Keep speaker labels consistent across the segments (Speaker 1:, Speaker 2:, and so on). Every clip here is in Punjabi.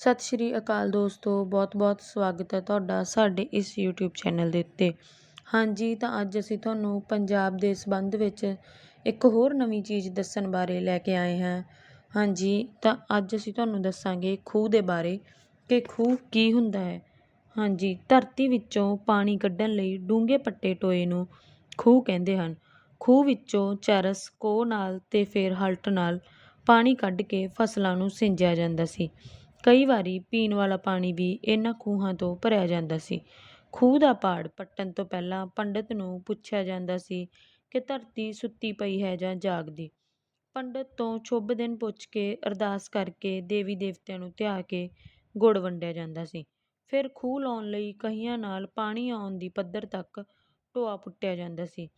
Speaker 1: ਸਤਿ ਸ਼੍ਰੀ ਅਕਾਲ ਦੋਸਤੋ, ਬਹੁਤ-ਬਹੁਤ ਸਵਾਗਤ ਹੈ ਤੁਹਾਡਾ ਸਾਡੇ ਇਸ YouTube ਚੈਨਲ ਦੇ ਉੱਤੇ। ਹਾਂਜੀ, ਤਾਂ ਅੱਜ ਅਸੀਂ ਤੁਹਾਨੂੰ ਪੰਜਾਬ ਦੇ ਸੰਬੰਧ ਵਿੱਚ ਇੱਕ ਹੋਰ ਨਵੀਂ ਚੀਜ਼ ਦੱਸਣ ਬਾਰੇ ਲੈ ਕੇ ਆਏ ਹਾਂ। ਹਾਂਜੀ, ਤਾਂ ਅੱਜ ਅਸੀਂ ਤੁਹਾਨੂੰ ਦੱਸਾਂਗੇ ਖੂਹ ਦੇ ਬਾਰੇ ਕਿ ਖੂਹ ਕੀ ਹੁੰਦਾ ਹੈ। ਹਾਂਜੀ, ਧਰਤੀ ਵਿੱਚੋਂ ਪਾਣੀ ਕੱਢਣ ਲਈ ਡੂੰਘੇ ਪੱਟੇ ਟੋਏ ਨੂੰ ਖੂਹ ਕਹਿੰਦੇ ਹਨ। ਖੂਹ ਵਿੱਚੋਂ ਚਰਸ, ਕੋਹ ਨਾਲ ਤੇ ਫਿਰ ਹਲਟ ਨਾਲ ਪਾਣੀ ਕੱਢ ਕੇ ਫਸਲਾਂ ਨੂੰ ਸਿੰਜਿਆ ਜਾਂਦਾ ਸੀ। ਕਈ ਵਾਰੀ ਪੀਣ ਵਾਲਾ ਪਾਣੀ ਵੀ ਇਹਨਾਂ ਖੂਹਾਂ ਤੋਂ ਭਰਿਆ ਜਾਂਦਾ ਸੀ। ਖੂਹ ਦਾ ਪਾੜ ਪੱਟਣ ਤੋਂ ਪਹਿਲਾਂ ਪੰਡਤ ਨੂੰ ਪੁੱਛਿਆ ਜਾਂਦਾ ਸੀ ਕਿ ਧਰਤੀ ਸੁੱਤੀ ਪਈ ਹੈ ਜਾਂ ਜਾਗਦੀ। ਪੰਡਤ ਤੋਂ ਸ਼ੁਭ ਦਿਨ ਪੁੱਛ ਕੇ ਅਰਦਾਸ ਕਰਕੇ ਦੇਵੀ ਦੇਵਤਿਆਂ ਨੂੰ ਧਿਆ ਕੇ ਗੁੜ ਵੰਡਿਆ ਜਾਂਦਾ ਸੀ। ਫਿਰ ਖੂਹ ਲਾਉਣ ਲਈ ਕਹੀਆਂ ਨਾਲ ਪਾਣੀ ਆਉਣ ਦੀ ਪੱਧਰ ਤੱਕ ਟੋਆ ਪੁੱਟਿਆ ਜਾਂਦਾ ਸੀ।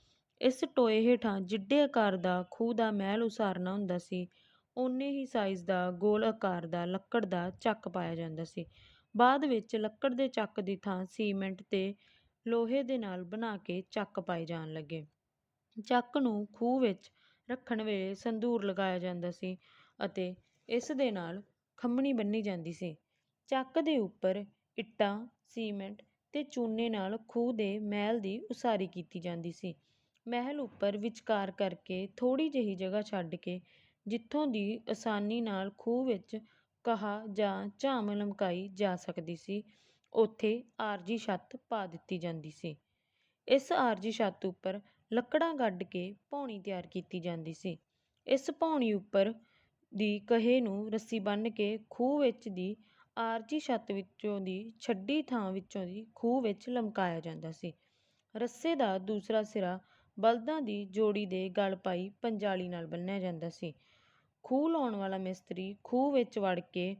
Speaker 1: ਇਸ ਟੋਏ ਹੇਠਾਂ ਜਿੱਡੇ ਆਕਾਰ ਦਾ ਖੂਹ ਦਾ ਮਹਿਲ ਉਸਾਰਨਾ ਹੁੰਦਾ ਸੀ ਓਨੇ ਹੀ ਸਾਈਜ਼ ਦਾ ਗੋਲ ਆਕਾਰ ਦਾ ਲੱਕੜ ਦਾ ਚੱਕ ਪਾਇਆ ਜਾਂਦਾ ਸੀ। ਬਾਅਦ ਵਿੱਚ ਲੱਕੜ ਦੇ ਚੱਕ ਦੀ ਥਾਂ ਸੀਮੈਂਟ ਅਤੇ ਲੋਹੇ ਦੇ ਨਾਲ ਬਣਾ ਕੇ ਚੱਕ ਪਾਏ ਜਾਣ ਲੱਗੇ। ਚੱਕ ਨੂੰ ਖੂਹ ਵਿੱਚ ਰੱਖਣ ਵੇਲੇ ਸੰਧੂਰ ਲਗਾਇਆ ਜਾਂਦਾ ਸੀ ਅਤੇ ਇਸ ਦੇ ਨਾਲ ਖੰਮਣੀ ਬੰਨੀ ਜਾਂਦੀ ਸੀ। ਚੱਕ ਦੇ ਉੱਪਰ ਇੱਟਾਂ, ਸੀਮੈਂਟ ਅਤੇ ਚੂਨੇ ਨਾਲ ਖੂਹ ਦੇ ਮਹਿਲ ਦੀ ਉਸਾਰੀ ਕੀਤੀ ਜਾਂਦੀ ਸੀ। ਮਹਿਲ ਉੱਪਰ ਵਿਚਕਾਰ ਕਰਕੇ ਥੋੜ੍ਹੀ ਜਿਹੀ ਜਗ੍ਹਾ ਛੱਡ ਕੇ ਜਿੱਥੋਂ ਦੀ ਆਸਾਨੀ ਨਾਲ ਖੂਹ ਵਿੱਚ ਕਹਾ ਜਾਂ ਝਾਮ ਲਮਕਾਈ ਜਾ ਸਕਦੀ ਸੀ, ਉੱਥੇ ਆਰਜੀ ਛੱਤ ਪਾ ਦਿੱਤੀ ਜਾਂਦੀ ਸੀ। ਇਸ ਆਰਜੀ ਛੱਤ ਉੱਪਰ ਲੱਕੜਾਂ ਗੱਡ ਕੇ ਪੌਣੀ ਤਿਆਰ ਕੀਤੀ ਜਾਂਦੀ ਸੀ। ਇਸ ਪੌਣੀ ਉੱਪਰ ਦੀ ਕਹੇ ਨੂੰ ਰੱਸੀ ਬੰਨ੍ਹ ਕੇ ਖੂਹ ਵਿੱਚ ਦੀ ਆਰਜੀ ਛੱਤ ਵਿੱਚੋਂ ਦੀ ਛੱਡੀ ਥਾਂ ਵਿੱਚੋਂ ਦੀ ਖੂਹ ਵਿੱਚ ਲਮਕਾਇਆ ਜਾਂਦਾ ਸੀ। ਰੱਸੇ ਦਾ ਦੂਸਰਾ ਸਿਰਾ ਬਲਦਾਂ ਦੀ ਜੋੜੀ ਦੇ ਗਲ ਪਾਈ ਪੰਜਾਲੀ ਨਾਲ ਬੰਨ੍ਹਿਆ ਜਾਂਦਾ ਸੀ। ਖੂਹ ਲਾਉਣ ਵਾਲਾ ਮਿਸਤਰੀ ਖੂਹ ਵਿੱਚ ਵੜ ਕੇ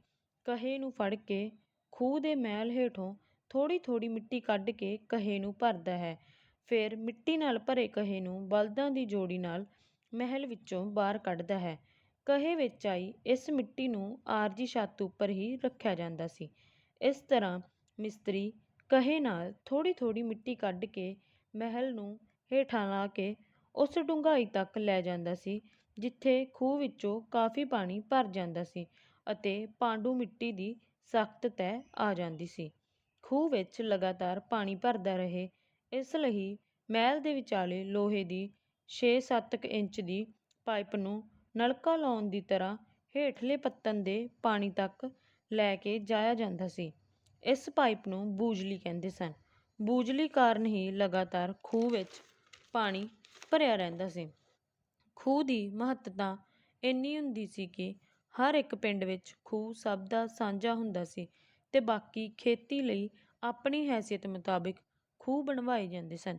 Speaker 1: ਕਹੇ ਨੂੰ ਫੜ ਕੇ ਖੂਹ ਦੇ ਮਹਿਲ ਹੇਠੋਂ ਥੋੜ੍ਹੀ ਥੋੜ੍ਹੀ ਮਿੱਟੀ ਕੱਢ ਕੇ ਕਹੇ ਨੂੰ ਭਰਦਾ ਹੈ। ਫਿਰ ਮਿੱਟੀ ਨਾਲ ਭਰੇ ਕਹੇ ਨੂੰ ਬਲਦਾਂ ਦੀ ਜੋੜੀ ਨਾਲ ਮਹਿਲ ਵਿੱਚੋਂ ਬਾਹਰ ਕੱਢਦਾ ਹੈ। ਕਹੇ ਵਿੱਚ ਆਈ ਇਸ ਮਿੱਟੀ ਨੂੰ ਆਰਜੀ ਛੱਤ ਉੱਪਰ ਹੀ ਰੱਖਿਆ ਜਾਂਦਾ ਸੀ। ਇਸ ਤਰ੍ਹਾਂ ਮਿਸਤਰੀ ਕਹੇ ਨਾਲ ਥੋੜ੍ਹੀ ਥੋੜ੍ਹੀ ਮਿੱਟੀ ਕੱਢ ਕੇ ਮਹਿਲ ਨੂੰ ਹੇਠਾਂ ਲਾ ਕੇ ਉਸ ਡੂੰਘਾਈ ਤੱਕ ਲੈ ਜਾਂਦਾ ਸੀ। ਜਿੱਥੇ ਖੂਹ ਵਿੱਚੋਂ ਕਾਫੀ ਪਾਣੀ ਭਰ ਜਾਂਦਾ ਸੀ ਅਤੇ ਪਾਂਡੂ ਮਿੱਟੀ ਦੀ ਸਖਤ ਤਹਿ ਆ ਜਾਂਦੀ ਸੀ। ਖੂਹ ਵਿੱਚ ਲਗਾਤਾਰ ਪਾਣੀ ਭਰਦਾ ਰਹੇ, ਇਸ ਲਈ ਮਹਿਲ ਦੇ ਵਿਚਾਲੇ ਲੋਹੇ ਦੀ 6-7 ਇੰਚ ਦੀ ਪਾਈਪ ਨੂੰ ਨਲਕਾ ਲਾਉਣ ਦੀ ਤਰ੍ਹਾਂ ਹੇਠਲੇ ਪੱਤਨ ਦੇ ਪਾਣੀ ਤੱਕ ਲੈ ਕੇ ਜਾਇਆ ਜਾਂਦਾ ਸੀ। ਇਸ ਪਾਈਪ ਨੂੰ ਬੂਜਲੀ ਕਹਿੰਦੇ ਸਨ। ਬੂਜਲੀ ਕਾਰਨ ਹੀ ਲਗਾਤਾਰ ਖੂਹ ਵਿੱਚ ਪਾਣੀ ਭਰਿਆ ਰਹਿੰਦਾ ਸੀ। ਖੂਹ ਦੀ ਮਹੱਤਤਾ ਇੰਨੀ ਹੁੰਦੀ ਸੀ ਕਿ ਹਰ ਇੱਕ ਪਿੰਡ ਵਿੱਚ ਖੂਹ ਸਭ ਦਾ ਸਾਂਝਾ ਹੁੰਦਾ ਸੀ ਅਤੇ ਬਾਕੀ ਖੇਤੀ ਲਈ ਆਪਣੀ ਹੈਸੀਅਤ ਮੁਤਾਬਿਕ ਖੂਹ ਬਣਵਾਏ ਜਾਂਦੇ ਸਨ।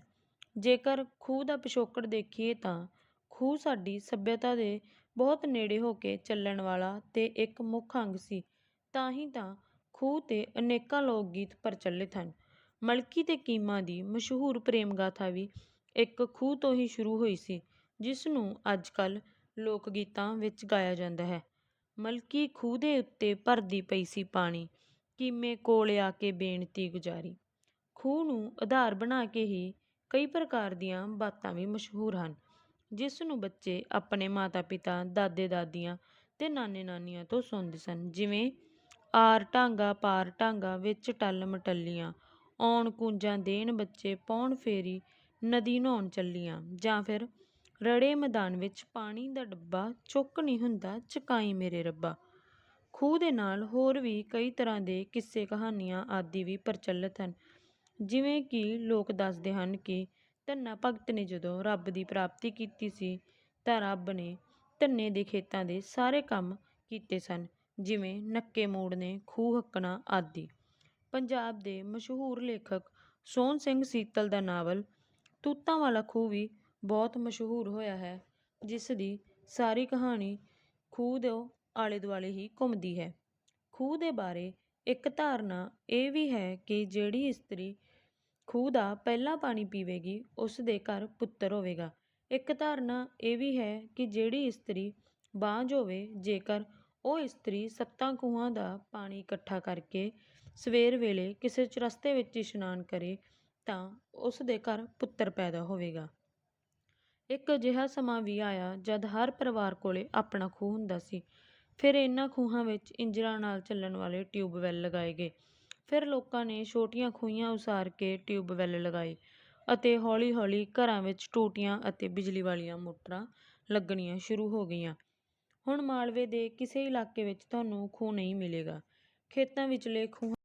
Speaker 1: ਜੇਕਰ ਖੂਹ ਦਾ ਪਿਛੋਕੜ ਦੇਖੀਏ ਤਾਂ ਖੂਹ ਸਾਡੀ ਸੱਭਿਅਤਾ ਦੇ ਬਹੁਤ ਨੇੜੇ ਹੋ ਕੇ ਚੱਲਣ ਵਾਲਾ ਅਤੇ ਇੱਕ ਮੁੱਖ ਅੰਗ ਸੀ, ਤਾਂ ਹੀ ਤਾਂ ਖੂਹ ਤੇ ਅਨੇਕਾਂ ਲੋਕ ਗੀਤ ਪ੍ਰਚਲਿਤ ਹਨ। ਮਲਕੀ ਅਤੇ ਕੀਮਾ ਦੀ ਮਸ਼ਹੂਰ ਪ੍ਰੇਮ ਗਾਥਾ ਵੀ ਇੱਕ ਖੂਹ ਤੋਂ ਹੀ ਸ਼ੁਰੂ ਹੋਈ ਸੀ। ਜਿਸ ਨੂੰ ਅੱਜ ਕੱਲ੍ਹ ਲੋਕ ਗੀਤਾਂ ਵਿੱਚ ਗਾਇਆ ਜਾਂਦਾ ਹੈ। ਮਲਕੀ ਖੂਹ ਦੇ ਉੱਤੇ ਭਰਦੀ ਪਈ ਸੀ ਪਾਣੀ, ਕੀਮੇ ਕੋਲ ਆ ਕੇ ਬੇਨਤੀ ਗੁਜ਼ਾਰੀ। ਖੂਹ ਨੂੰ ਆਧਾਰ ਬਣਾ ਕੇ ਹੀ ਕਈ ਪ੍ਰਕਾਰ ਦੀਆਂ ਬਾਤਾਂ ਵੀ ਮਸ਼ਹੂਰ ਹਨ ਜਿਸ ਨੂੰ ਬੱਚੇ ਆਪਣੇ ਮਾਤਾ-ਪਿਤਾ, ਦਾਦੇ-ਦਾਦੀਆਂ ਅਤੇ ਨਾਨੇ-ਨਾਨੀਆਂ ਤੋਂ ਸੁਣਦੇ ਸਨ, ਜਿਵੇਂ ਆਰ ਢਾਂਗਾ ਪਾਰ ਢਾਂਗਾ ਵਿੱਚ ਟੱਲ ਮਟੱਲੀਆਂ ਆਉਣ ਕੂੰਜਾਂ ਦੇਣ ਬੱਚੇ ਪਾਉਣ ਫੇਰੀ ਨਦੀ ਨਹਾਉਣ ਚੱਲੀਆਂ ਜਾਂ ਫਿਰ ਰੜੇ ਮੈਦਾਨ ਵਿੱਚ ਪਾਣੀ ਦਾ ਡੱਬਾ ਚੁੱਕ ਨਹੀਂ ਹੁੰਦਾ, ਚਕਾਈ ਮੇਰੇ ਰੱਬਾ। ਖੂਹ ਦੇ ਨਾਲ ਹੋਰ ਵੀ ਕਈ ਤਰ੍ਹਾਂ ਦੇ ਕਿੱਸੇ ਕਹਾਣੀਆਂ ਆਦਿ ਵੀ ਪ੍ਰਚਲਿਤ ਹਨ। ਜਿਵੇਂ ਕਿ ਲੋਕ ਦੱਸਦੇ ਹਨ ਕਿ ਧੰਨਾ ਭਗਤ ਨੇ ਜਦੋਂ ਰੱਬ ਦੀ ਪ੍ਰਾਪਤੀ ਕੀਤੀ ਸੀ, ਤਾਂ ਰੱਬ ਨੇ ਧੰਨੇ ਦੇ ਖੇਤਾਂ ਦੇ ਸਾਰੇ ਕੰਮ ਕੀਤੇ ਸਨ, ਜਿਵੇਂ ਨੱਕੇ ਮੋੜਨੇ ਖੂਹ ਹੱਕਣਾ ਆਦਿ। ਪੰਜਾਬ ਦੇ ਮਸ਼ਹੂਰ ਲੇਖਕ ਸੋਹਣ ਸਿੰਘ ਸੀਤਲ ਦਾ ਨਾਵਲ, ਤੂਤਾਂ ਵਾਲਾ ਖੂਹ ਵੀ ਬਹੁਤ ਮਸ਼ਹੂਰ ਹੋਇਆ ਹੈ, ਜਿਸ ਦੀ ਸਾਰੀ ਕਹਾਣੀ ਖੂਹ ਦੇ ਆਲੇ ਦੁਆਲੇ ਹੀ ਘੁੰਮਦੀ ਹੈ। ਖੂਹ ਦੇ ਬਾਰੇ ਇੱਕ ਧਾਰਨਾ ਇਹ ਵੀ ਹੈ ਕਿ ਜਿਹੜੀ ਇਸਤਰੀ ਖੂਹ ਦਾ ਪਹਿਲਾ ਪਾਣੀ ਪੀਵੇਗੀ, ਉਸ ਦੇ ਘਰ ਪੁੱਤਰ ਹੋਵੇਗਾ। ਇੱਕ ਧਾਰਨਾ ਇਹ ਵੀ ਹੈ ਕਿ ਜਿਹੜੀ ਇਸਤਰੀ ਬਾਂਝ ਹੋਵੇ, ਜੇਕਰ ਉਹ ਇਸਤਰੀ ਸੱਤਾਂ ਖੂਹਾਂ ਦਾ ਪਾਣੀ ਇਕੱਠਾ ਕਰਕੇ ਸਵੇਰ ਵੇਲੇ ਕਿਸੇ ਚਰਸਤੇ ਵਿੱਚ ਇਸ਼ਨਾਨ ਕਰੇ, ਤਾਂ ਉਸ ਦੇ ਘਰ ਪੁੱਤਰ ਪੈਦਾ ਹੋਵੇਗਾ। ਇੱਕ ਅਜਿਹਾ ਸਮਾਂ ਵੀ ਆਇਆ ਜਦ ਹਰ ਪਰਿਵਾਰ ਕੋਲੇ ਆਪਣਾ ਖੂਹ ਹੁੰਦਾ ਸੀ। ਫਿਰ ਇਹਨਾਂ ਖੂਹਾਂ ਵਿੱਚ ਇੰਜਰਾਂ ਨਾਲ ਚੱਲਣ ਵਾਲੇ ਟਿਊਬਵੈੱਲ ਲਗਾਏ ਗਏ। ਫਿਰ ਲੋਕਾਂ ਨੇ ਛੋਟੀਆਂ ਖੂਹੀਆਂ ਉਸਾਰ ਕੇ ਟਿਊਬਵੈੱਲ ਲਗਾਏ ਅਤੇ ਹੌਲੀ-ਹੌਲੀ ਘਰਾਂ ਵਿੱਚ ਟੂਟੀਆਂ ਅਤੇ ਬਿਜਲੀ ਵਾਲੀਆਂ ਮੋਟਰਾਂ ਲੱਗਣੀਆਂ ਸ਼ੁਰੂ ਹੋ ਗਈਆਂ। ਹੁਣ ਮਾਲਵੇ ਦੇ ਕਿਸੇ ਇਲਾਕੇ ਵਿੱਚ ਤੁਹਾਨੂੰ ਖੂਹ ਨਹੀਂ ਮਿਲੇਗਾ। ਖੇਤਾਂ ਵਿਚਲੇ ਖੂਹਾਂ